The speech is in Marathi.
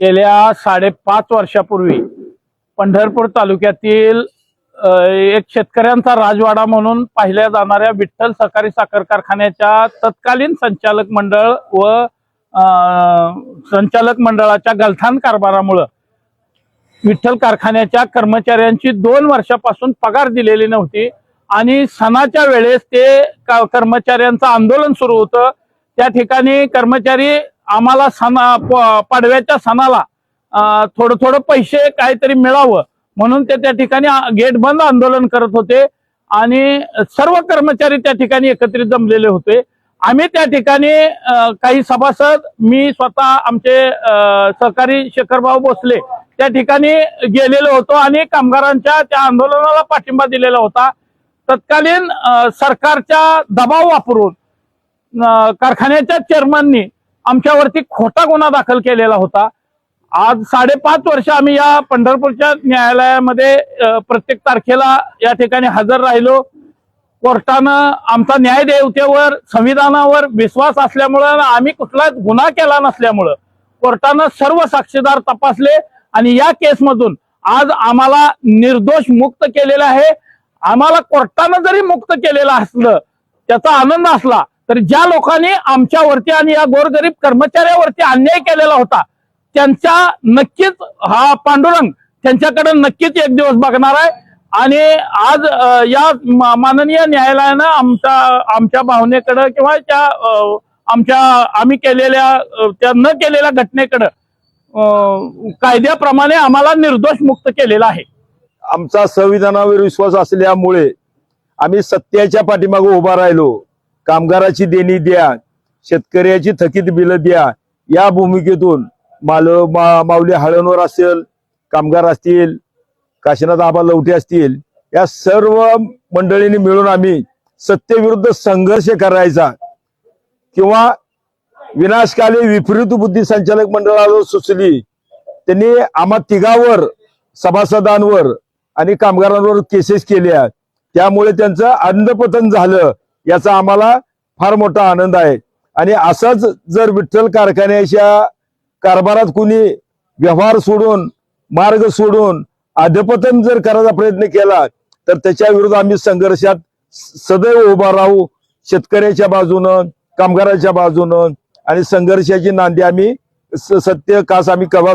गेल्या साडेपाच वर्षापूर्वी पंढरपूर तालुक्यातील एक शेतकऱ्यांचा राजवाडा म्हणून पाहिल्या जाणाऱ्या विठ्ठल सहकारी साखर कारखान्याच्या तत्कालीन संचालक मंडळ व संचालक मंडळाच्या गलथान कारभारामुळं विठ्ठल कारखान्याच्या कर्मचाऱ्यांची दोन वर्षापासून पगार दिलेली नव्हती आणि सणाच्या वेळेस ते कर्मचाऱ्यांचं आंदोलन सुरू होतं. त्या ठिकाणी कर्मचारी आम्हाला सणा पाडव्याच्या सणाला थोडं थोडं पैसे काहीतरी मिळावं. म्हणून ते त्या ठिकाणी गेट बंद आंदोलन करत होते. आणि सर्व कर्मचारी त्या ठिकाणी एकत्रित जमलेले होते. आम्ही त्या ठिकाणी काही सभासद मी स्वतः आमचे सहकारी शेखरभाऊ भोसले त्या ठिकाणी गेलेलो होतो आणि कामगारांच्या त्या आंदोलनाला पाठिंबा दिलेला होता. तत्कालीन सरकारचा सरकारच्या दबाव वापरून कारखान्याच्या चेअरमननी आमच्यावरती खोटा गुन्हा दाखल केलेला होता. आज साडेपाच वर्ष आम्ही या पंढरपूरच्या न्यायालयामध्ये प्रत्येक तारखेला या ठिकाणी हजर राहिलो. कोर्टानं आमचा न्यायदेवतेवर संविधानावर विश्वास असल्यामुळं आम्ही कुठलाच गुन्हा केला नसल्यामुळं कोर्टानं सर्व साक्षीदार तपासले आणि या केसमधून आज आम्हाला निर्दोष मुक्त केलेलं आहे. आम्हाला कोर्टानं जरी मुक्त केलेलं असलं त्याचा आनंद असला तर ज्या लोकांनी आमच्यावरती आणि या गोरगरीब कर्मचाऱ्यावरती अन्याय केलेला होता त्यांचा नक्कीच हा पांडुरंग त्यांच्याकडे नक्कीच एक दिवस बघणार आहे. आणि आज या माननीय न्यायालयानं आमच्या आमच्या भावनेकडं किंवा त्या आमच्या आम्ही केलेल्या त्या न केलेल्या घटनेकडं कायद्याप्रमाणे आम्हाला निर्दोष मुक्त केलेला आहे. आमचा संविधानावर विश्वास असल्यामुळे आम्ही सत्याच्या पाठीमागे उभा राहिलो. कामगाराची देणी द्या शेतकऱ्याची थकीत बिलं द्या या भूमिकेतून माल मा, माऊली हळणवर असेल कामगार असतील काशीनाथ आबा लवटे असतील या सर्व मंडळींनी मिळून आम्ही सत्तेविरुद्ध संघर्ष करायचा किंवा विनाशकाली विपरीत बुद्धी संचालक मंडळाला सुचली त्यांनी आम्हा तिघावर सभासदांवर आणि कामगारांवर केसेस केल्या. त्यामुळे त्यांचं अन्नपतन झालं. याचा आम्हाला फार मोठा आनंद आहे. आणि असंच जर विठ्ठल कारखान्याच्या कारभारात कुणी व्यवहार सोडून मार्ग सोडून अधपतन जर करायचा प्रयत्न केला तर त्याच्या विरुद्ध आम्ही संघर्षात सदैव उभा राहू. शेतकऱ्याच्या बाजूनं कामगाराच्या बाजूनं आणि संघर्षाची नांदी आम्ही सत्य कास आम्ही कवा